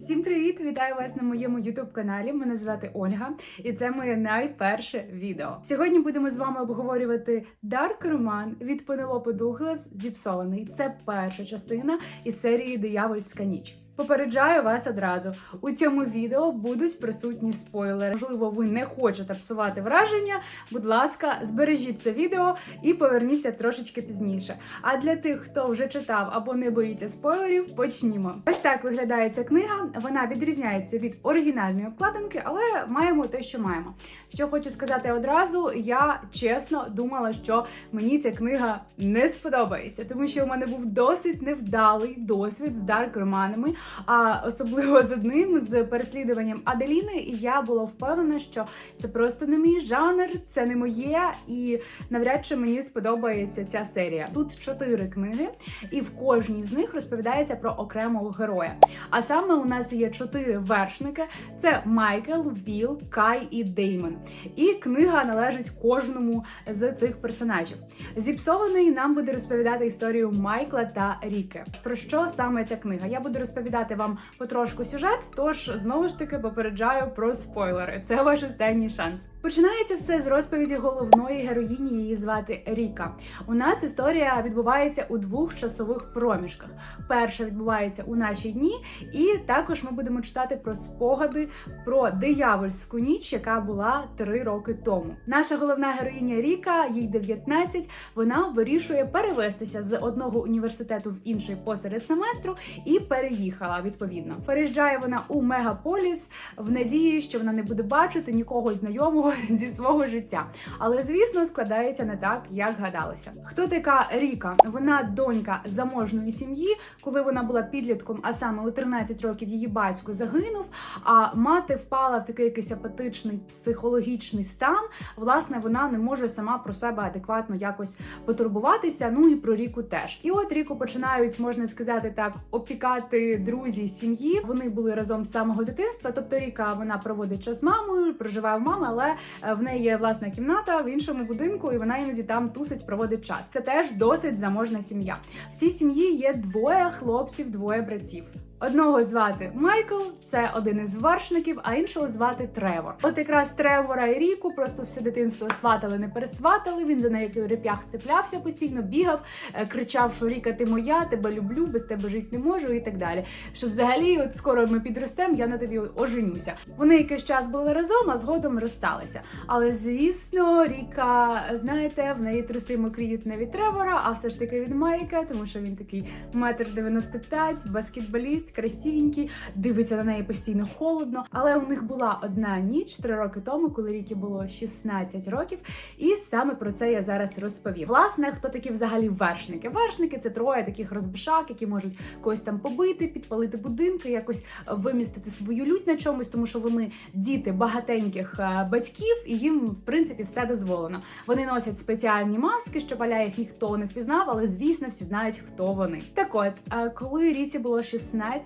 Всім привіт! Вітаю вас на моєму youtube каналі. Мене звати Ольга, і це моє найперше відео. Сьогодні будемо з вами обговорювати Дарк Роман від Пенелопи Дуглас Зіпсований. Це перша частина із серії Диявольська ніч. Попереджаю вас одразу. У цьому відео будуть присутні спойлери. Можливо, ви не хочете псувати враження. Будь ласка, збережіть це відео і поверніться трошечки пізніше. А для тих, хто вже читав або не боїться спойлерів, почнімо. Ось так виглядає ця книга. Вона відрізняється від оригінальної обкладинки, але маємо те, що маємо. Що хочу сказати одразу, я чесно думала, що мені ця книга не сподобається, тому що у мене був досить невдалий досвід з дарк романами, а особливо з одним з переслідуванням Аделіни. І я була впевнена, що це просто не мій жанр, це не моє, і навряд чи мені сподобається ця серія. Тут чотири книги, і в кожній з них розповідається про окремого героя. А саме у нас є чотири вершники: це Майкл, Віл, Кай і Деймон. І книга належить кожному з цих персонажів. Зіпсований нам буде розповідати історію Майкла та Ріки. Про що саме ця книга? Я буду розповідати вам потрошку сюжет, тож знову ж таки попереджаю про спойлери. Це ваш останній шанс. Починається все з розповіді головної героїні. Її звати Ріка. У нас історія відбувається у двох часових проміжках. Перша відбувається у наші дні, і також ми будемо читати про спогади про диявольську ніч, яка була три роки тому. Наша головна героїня Ріка, їй 19, вона вирішує перевестися з одного університету в інший посеред семестру і переїхала відповідно. Переїжджає вона у мегаполіс в надії, що вона не буде бачити нікого знайомого зі свого життя. Але звісно, складається не так, як гадалося. Хто така Ріка? Вона донька заможної сім'ї. Коли вона була підлітком, а саме у 13 років її батько загинув. А мати впала в такий якийсь апатичний психологічний стан. Власне, вона не може сама про себе адекватно якось потурбуватися. Ну і про Ріку теж. І от Ріку починають, можна сказати так, опікати друзі сім'ї. Вони були разом з самого дитинства. Тобто Ріка вона проводить час з мамою, проживає в мами, але е, в неї є власна кімната в іншому будинку, і вона іноді там тусить, проводить час. Це теж досить заможна сім'я. В цій сім'ї є двоє хлопців, двоє братів. Одного звати Майкл, це один із вершників, а іншого звати Тревор. От якраз Тревора і Ріку просто все дитинство сватали, не пересватали. Він за нею в реп'ях цеплявся постійно, бігав, е, кричав, що Ріка, ти моя, тебе люблю, без тебе жити не можу, і так далі. Що взагалі, от скоро ми підростемо, я на тобі оженюся. Вони якийсь час були разом, а згодом розсталися. Але звісно, Ріка, знаєте, в неї труси мокріють не від Тревора, а все ж таки від Майка, тому що він такий метр дев'яносто п'ять, баскетболіст, красивенький, дивиться на неї постійно холодно. Але у них була одна ніч три роки тому, коли Рікі було 16 років, і саме про це я зараз розповім. Власне, хто такі взагалі вершники? Вершники це троє таких розбишак, які можуть когось там побити, підпалити будинки, якось вимістити свою лють на чомусь, тому що вони діти багатеньких е, батьків, і їм в принципі все дозволено. Вони носять спеціальні маски, щоб аля їх ніхто не впізнав, але звісно всі знають, хто вони. Так от, е, коли Ріці було 16,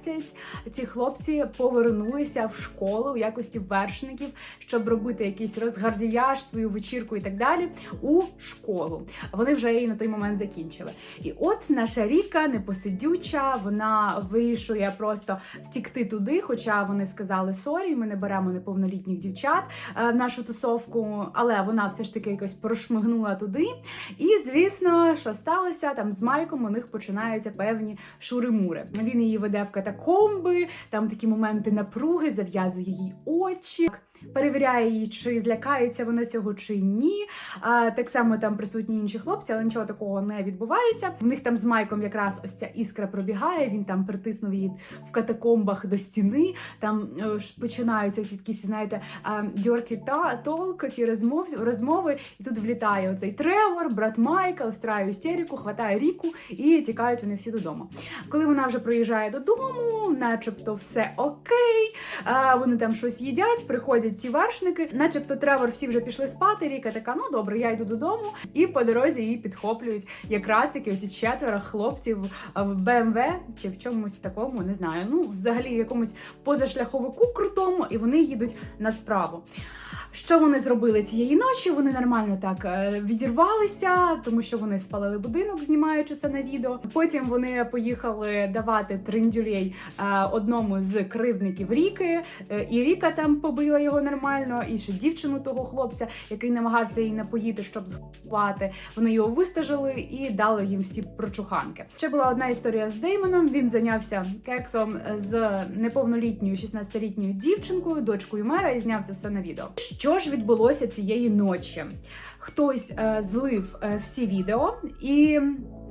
ці хлопці повернулися в школу у якості вершників, щоб робити якийсь розгардіяж, свою вечірку і так далі у школу. Вони вже її на той момент закінчили. І от наша Ріка непосидюча, вона вирішує просто втікти туди, хоча вони сказали сорі, ми не беремо неповнолітніх дівчат е, в нашу тусовку, але вона все ж таки якось прошмигнула туди. І звісно, що сталося там з Майком, у них починаються певні шури-мури. Він її веде в катакомби, там такі моменти напруги, зав'язує їй очі. Перевіряє її, чи злякається вона цього чи ні. А, так само там присутні інші хлопці, але нічого такого не відбувається. В них там з Майком якраз ось ця іскра пробігає. Він там притиснув її в катакомбах до стіни. Там е, починаються ці такі всі, знаєте, дьорті та толк, ті розмов, розмови. І тут влітає оцей Тревор, брат Майка, устраює істерику, хватає ріку і тікають вони всі додому. Коли вона вже приїжджає додому, начебто все окей. А, вони там щось їдять, приходять ці вершники, начебто Тревор всі вже пішли спати. Ріка така, ну добре, я йду додому, і по дорозі її підхоплюють якраз таки оці четверо хлопців в БМВ чи в чомусь такому, не знаю. Ну, взагалі, в якомусь позашляховику крутому, і вони їдуть на справу. Що вони зробили цієї ночі? Вони нормально так е, відірвалися, тому що вони спалили будинок, знімаючи це на відео. Потім вони поїхали давати відповідей е, одному з кривдників Ріки. Е, І Ріка там побила його нормально, і ще дівчину того хлопця, який намагався її напоїти, щоб заховати. Вони його вистажили і дали їм всі прочуханки. Ще була одна історія з Деймоном. Він зайнявся кексом з неповнолітньою 16-літньою дівчинкою, дочкою мера, і зняв це все на відео. Що ж відбулося цієї ночі? Хтось е, злив е, всі відео, і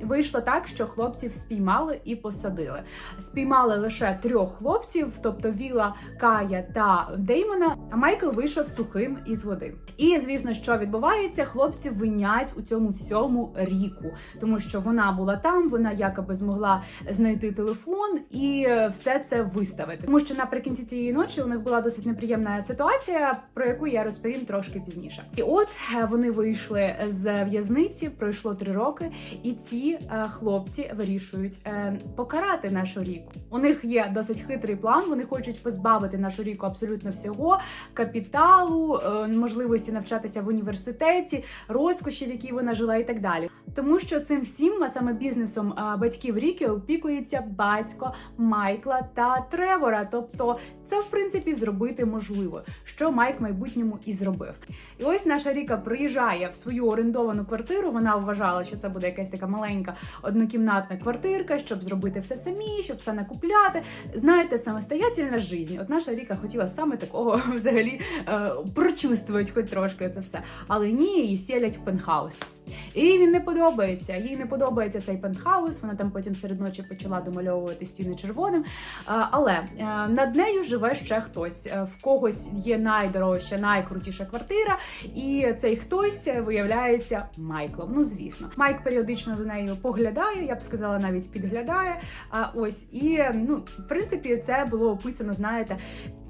вийшло так, що хлопців спіймали і посадили. Спіймали лише трьох хлопців, тобто Віла, Кая та Деймона. А Майкл вийшов сухим із води. І звісно, що відбувається, хлопці винять у цьому всьому ріку, тому що вона була там, вона якоби змогла знайти телефон і все це виставити. Тому що наприкінці цієї ночі у них була досить неприємна ситуація, про яку я розповім трошки пізніше. І от е, вони вийшли з в'язниці, пройшло три роки, і ці е, хлопці вирішують е, покарати нашу ріку. У них є досить хитрий план. Вони хочуть позбавити нашу ріку абсолютно всього капіталу, е, можливості навчатися в університеті, розкошів, які вона жила, і так далі. Тому що цим всім, а саме бізнесом батьків Ріки, опікується батько Майкла та Тревора. Тобто, це в принципі зробити можливо, що Майк в майбутньому і зробив. І ось наша Ріка приїжджає в свою орендовану квартиру. Вона вважала, що це буде якась така маленька однокімнатна квартирка, щоб зробити все самі, щоб все накупляти. Знаєте, самостоятельна життя. От наша Ріка хотіла саме такого взагалі е, прочувствувати хоч трошки це все. Але ні, її сілять в пентхаус. І він не подобається. Їй не подобається цей пентхаус. Вона там потім серед ночі почала домальовувати стіни червоним. А, Але е, над нею живе ще хтось. Е, В когось є найдорожча, найкрутіша квартира, і цей хтось е, виявляється Майклом. Ну звісно, Майк періодично за нею поглядає. Я б сказала, навіть підглядає. А ось і ну, в принципі, це було описано. Знаєте,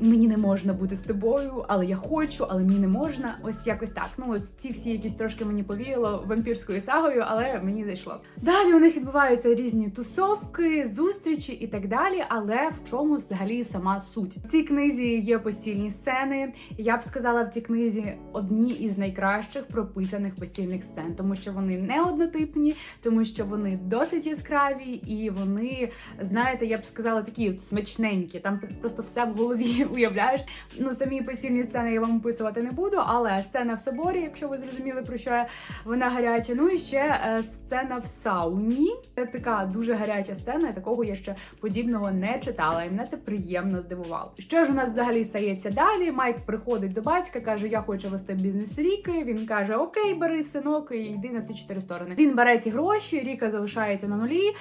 мені не можна бути з тобою, але я хочу, але мені не можна. Ось якось так. Ну ось ці всі якісь трошки мені повіяло вампірською сагою, але мені зайшло. Далі у них відбуваються різні тусовки, зустрічі і так далі. Але в чому взагалі сама суть? В цій книзі є постільні сцени. Я б сказала, в цій книзі одні із найкращих прописаних постільних сцен, тому що вони не однотипні, тому що вони досить яскраві, і вони, знаєте, я б сказала, такі смачненькі. Там просто все в голові уявляєш. Ну самі постільні сцени я вам описувати не буду, але сцена в соборі, якщо ви зрозуміли про що я, вона гаряча. Ну і ще е, сцена в сауні. Це така дуже гаряча сцена. Такого я ще подібного не читала, і мене це приємно здивувало. Що ж у нас взагалі стається далі? Майк приходить до батька, каже: Я хочу вести бізнес Ріки. Він каже: Окей, бери синок і йди на ці чотири сторони. Він бере ці гроші, Ріка залишається на нулі.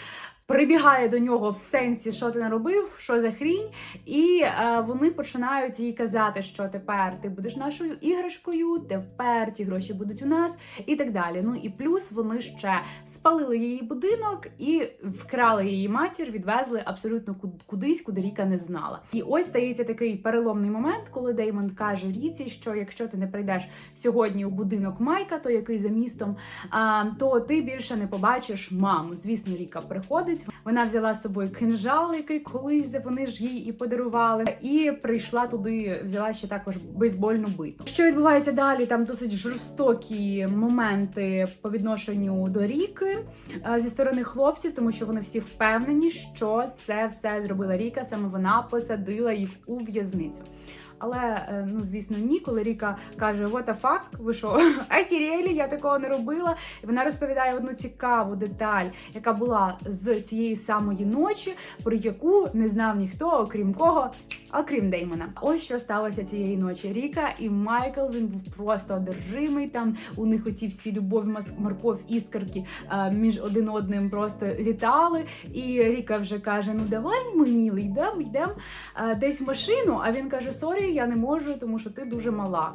Прибігає до нього в сенсі, що ти наробив, що за хрінь, і е, вони починають їй казати, що тепер ти будеш нашою іграшкою, тепер ці гроші будуть у нас, і так далі. Ну і плюс вони ще спалили її будинок і вкрали її матір, відвезли абсолютно куд- кудись, куди Ріка не знала. І ось стається такий переломний момент, коли Деймон каже Ріці, що якщо ти не прийдеш сьогодні у будинок Майка, то який за містом, а, то ти більше не побачиш маму. Звісно, Ріка приходить. Вона взяла з собою кинжал, який колись вони ж їй і подарували, і прийшла туди, взяла ще також бейсбольну биту. Що відбувається далі? Там досить жорстокі моменти по відношенню до Ріки е, зі сторони хлопців, тому що вони всі впевнені, що це все зробила Ріка. Саме вона посадила їх у в'язницю. Але е, ну звісно, ні, коли Ріка каже What the fuck, ви що, ахірєлі, я такого не робила. І вона розповідає одну цікаву деталь, яка була з цієї самої ночі, про яку не знав ніхто, окрім кого, окрім Деймона. Ось що сталося цієї ночі. Ріка і Майкл він був просто одержимий. Там у них оці всі любов, морков, іскорки е, між один одним просто літали. І Ріка вже каже: Ну давай, ми мілий, йдемо, йдемо е, десь в машину. А він каже: Сорі, я не можу, тому що ти дуже мала.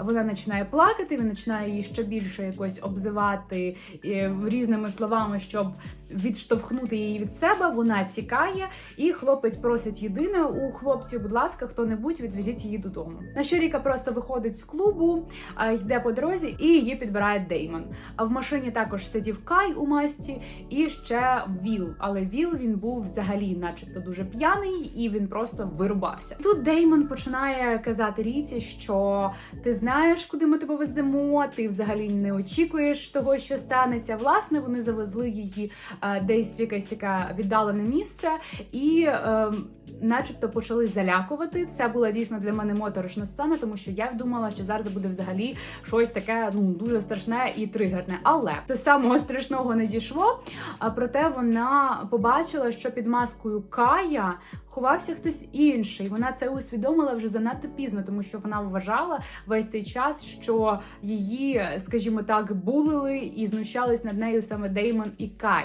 Вона починає плакати, він починає її ще більше якось обзивати е, різними словами, щоб відштовхнути її від себе. Вона тікає, і хлопець просить єдине у хлопців, будь ласка, хто-небудь відвезіть її додому. На що Ріка просто виходить з клубу, йде по дорозі, і її підбирає Деймон. А в машині також сидів Кай у масті і ще Віл. Але Віл він був взагалі, начебто, дуже п'яний, і він просто вирубався. Тут Деймон починає казати Ріті, що ти знаєш, куди ми тебе веземо, ти взагалі не очікуєш того, що станеться. Власне, вони завезли її е, десь в якесь таке віддалене місце і. Е, Начебто почали залякувати. Це була дійсно для мене моторошна сцена, тому що я думала, що зараз буде взагалі щось таке ну дуже страшне і тригерне. Але до самого страшного не дійшло. А проте вона побачила, що під маскою Кая ховався хтось інший. Вона це усвідомила вже занадто пізно, тому що вона вважала весь цей час, що її, скажімо так, булили і знущались над нею саме Деймон і Кай.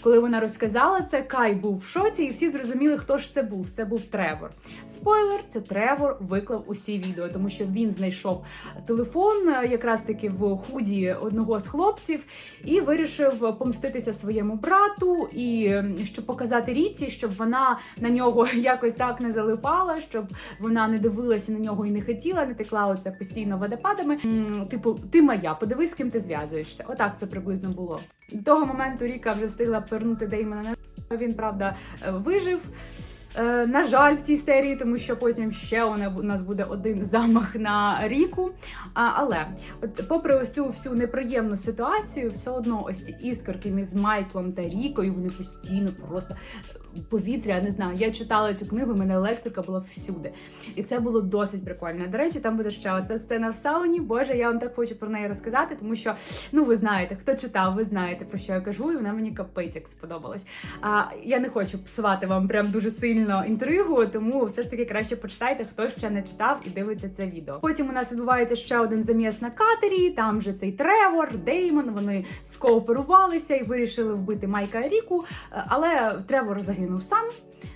Коли вона розказала це, Кай був в шоці, і всі зрозуміли, хто ж це був. Це був Тревор. Спойлер, це Тревор виклав усі відео, тому що він знайшов телефон е, якраз таки в худі одного з хлопців і вирішив помститися своєму брату, і щоб показати Ріці, щоб вона на нього якось так не залипала, щоб вона не дивилася на нього і не хотіла, не текла оце постійно водопадами. Типу, ти моя, подивись, з ким ти зв'язуєшся. Отак це приблизно було. До того моменту Ріка вже встигла пернути Деймона на він правда е, вижив. Е, На жаль, в цій серії, тому що потім ще у нас буде один замах на ріку. Але, от, попри ось цю всю неприємну ситуацію, все одно ось ці іскорки між Майклом та Рікою, вони постійно просто е, повітря, не знаю. Я читала цю книгу, і мене електрика була всюди. І це було досить прикольно. До речі, там буде ще оця сцена в сауні. Боже, я вам так хочу про неї розказати, тому що ну ви знаєте, хто читав, ви знаєте про що я кажу, і вона мені капець як сподобалась. А я не хочу псувати вам прям дуже сильно інтригу, тому все ж таки краще почитайте, хто ще не читав і дивиться це відео. Потім у нас відбувається ще один заміс на катері. Там же цей Тревор, Деймон. Вони скооперувалися і вирішили вбити Майка Ріку. Е, Але Тревор загинув сам.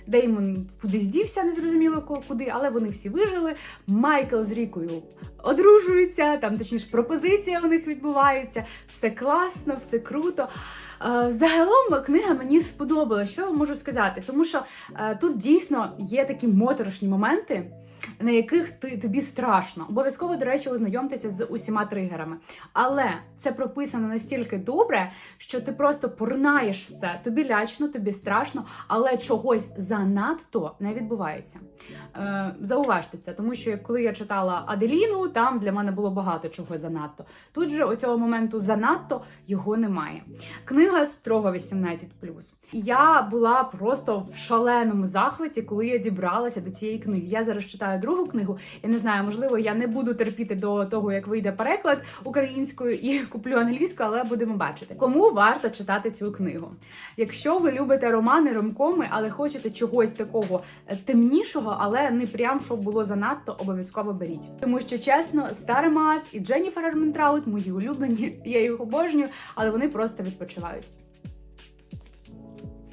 Деймон кудись дівся, незрозуміло куди, але вони всі вижили. Майкл з Рікою одружується, там точніше пропозиція у них відбувається. Все класно, все круто. Е, Загалом книга мені сподобала, Що можу сказати? Тому що е, тут дійсно є такі моторошні моменти, на яких ти, тобі страшно. Обов'язково, до речі, ознайомтеся з усіма тригерами. Але це прописано настільки добре, що ти просто порнаєш в це. Тобі лячно, тобі страшно, але чогось занадто не відбувається. Е, зауважте це, тому що коли я читала Аделіну, там для мене було багато чого занадто. Тут же оцього моменту занадто його немає. Книга строго 18+. Я була просто в шаленому захваті, коли я дібралася до цієї книги. Я зараз читаю другу книгу. Я не знаю, можливо, я не буду терпіти до того, як вийде переклад українською і куплю англійську, але будемо бачити. Кому варто читати цю книгу? Якщо ви любите романи, ромкоми, але хочете чогось такого е, темнішого, але не прям щоб було занадто, обов'язково беріть. Тому що чесно, Сара Маас і Дженніфер Арментраут мої улюблені. Я їх обожнюю, але вони просто відпочивають.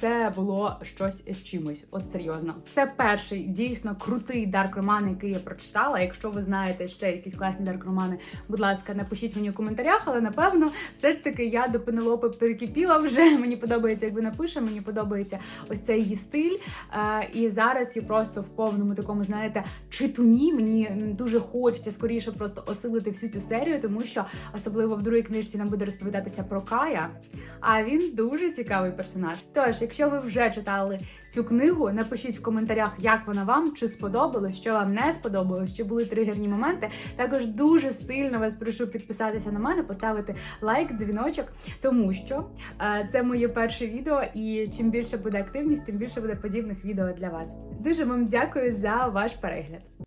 Це було щось з чимось, от серйозно. Це перший дійсно крутий дарк роман, який я прочитала. Якщо ви знаєте ще якісь класні дарк романи, будь ласка, напишіть мені у коментарях. Але напевно, все ж таки я до Пенелопи перекипіла вже. Мені подобається, як вона пише. Мені подобається ось цей її стиль. Е, і зараз я просто в повному такому, знаєте, читуні. Мені дуже хочеться скоріше просто осилити всю цю серію, тому що особливо в другій книжці нам буде розповідатися про Кая. А він дуже цікавий персонаж. Тож, якщо ви вже читали цю книгу, напишіть в коментарях, як вона вам, чи сподобалось, що вам не сподобалось, чи були тригерні моменти. Також дуже сильно вас прошу підписатися на мене, поставити лайк, дзвіночок, тому що е, це моє перше відео, і чим більше буде активність, тим більше буде подібних відео для вас. Дуже вам дякую за ваш перегляд.